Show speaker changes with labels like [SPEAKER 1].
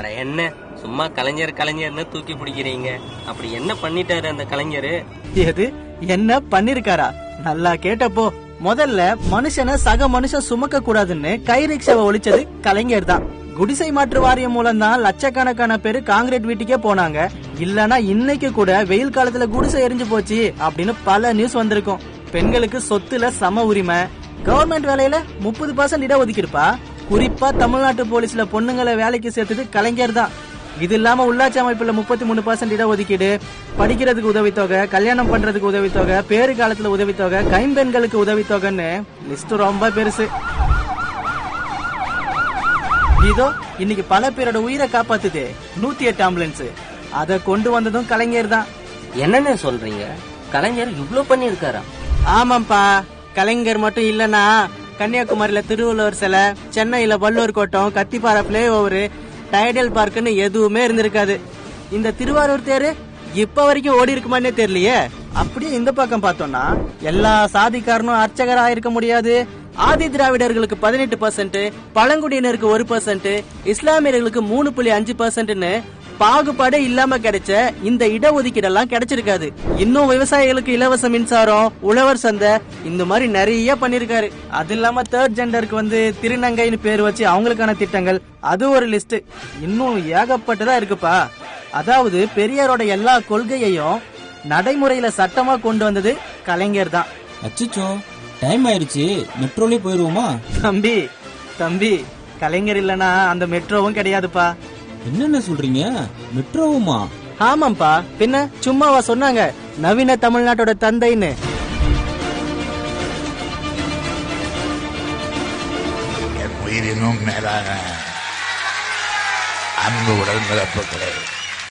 [SPEAKER 1] அட என்ன? சும்மா கலைஞர் கலைஞர்னு தூக்கி பிடிக்கிறீங்க. அப்படி என்ன பண்ணிட்டாரு அந்த கலைஞர்?
[SPEAKER 2] எது? என்ன பண்ணிருக்காரா? நல்லா கேட்டப்போ முதல்ல மனுஷனை சக மனுஷன் சுமக்க கூடாதுன்னு கை ரிக்ஷாவை ஒழிச்சது கலைஞர் தான். குடிசை மாற்று வாரியம் மூலம் தான் லட்சக்கணக்கான பேர் காங்கிரீட் வீட்டுக்கே போனாங்க. இல்லனா இன்னைக்கு கூட வெயில் காலத்துல குடிசை எரிஞ்சு போச்சு அப்படின்னு பல நியூஸ் வந்திருக்கும். பெண்களுக்கு சொத்துல சம உரிமை. கவர்மெண்ட் வேலையில முப்பது பர்சன்ட் இட ஒதுக்கிருப்பா குறிப்பா தமிழ்நாட்டு போலீஸ்ல பொண்ணுங்களை வேலைக்கு சேர்த்தது கலைஞர் தான். இது இல்லாம உள்ளாட்சி அமைப்புல முப்பத்தி மூணு பர்சன்ட் இடஒதுக்கீடு படிக்கிறதுக்கு உதவித்தொகை கல்யாணம் பண்றதுக்கு உதவித்தொகை பேறு காலத்துல உதவித்தொகை கைம்பெண்களுக்கு உதவித்தொகைன்னு லிஸ்ட் ரொம்ப பெருசு. இதோ இன்னைக்கு பல பேரோட உயிரை காப்பாத்துது. நூத்தி எட்டு ஆம்புலன்ஸ். அத கொண்டு வந்ததும் கலைஞர் தான்.
[SPEAKER 1] என்னென்ன சொல்றீங்க? கலைஞர் இவ்ளோ பண்ணிருக்காரா
[SPEAKER 2] ஆமாப்பா கலைஞர் மட்டும் இல்லனா கன்னியாகுமரியில திருவள்ளுவர் சிலை சென்னையில வள்ளுவர் கோட்டம் கத்திப்பாறை பிளே ஓவர் டைடல் பார்க்னு எதுவுமே இருந்திருக்காது. இந்த திருவாரூர் தேரு இப்ப வரைக்கும் ஓடி இருக்குமானே தெரியலையே. அப்படியே இந்த பக்கம் பார்த்தோம்னா எல்லா சாதிக்காரனும் அர்ச்சகரா இருக்க முடியாது. ஆதி திராவிடர்களுக்கு பதினெட்டு பர்சன்ட் பழங்குடியினருக்கு ஒரு பர்சன்ட் இஸ்லாமியர்களுக்கு மூணு புள்ளி அஞ்சு பர்சன்ட்னு பாகுபாடே இல்லாம கிடைச்ச இந்த இடஒதுக்கீடெல்லாம் கிடைச்சிருக்காது. இன்னும் விவசாயிகளுக்கு இலவச மின்சாரம் உழவர் சந்தை இந்த மாதிரி நிறைய பண்ணிருக்காரு. அது இல்லாம தேர்ட் ஜெண்டருக்கு வந்து திருநங்கைன்னு பேர் வச்சு அவங்களுக்கான திட்டங்கள். அது ஒரு லிஸ்ட் இன்னும் ஏகப்பட்டதா இருக்குப்பா. அதாவது பெரியாரோட எல்லா கொள்கையையும் நடைமுறையில சட்டமா கொண்டு வந்தது கலைஞர் தான்.
[SPEAKER 3] அச்சச்சோ டைம் ஆயிருச்சு. மெட்ரோலயே போயிருவோமா?
[SPEAKER 2] தம்பி தம்பி கலைஞர் இல்லனா அந்த மெட்ரோவும் கிடையாதுப்பா.
[SPEAKER 3] என்னென்ன சொல்றீங்க? மெட்ரோவுமா?
[SPEAKER 2] ஆமாப்பா பின்ன சும்மாவா சொன்னாங்க. நவீன தமிழ்நாட்டோட தந்தைன்னு.
[SPEAKER 4] என் உயிரினும் மேலான அன்பு உடல் பிறப்புகளே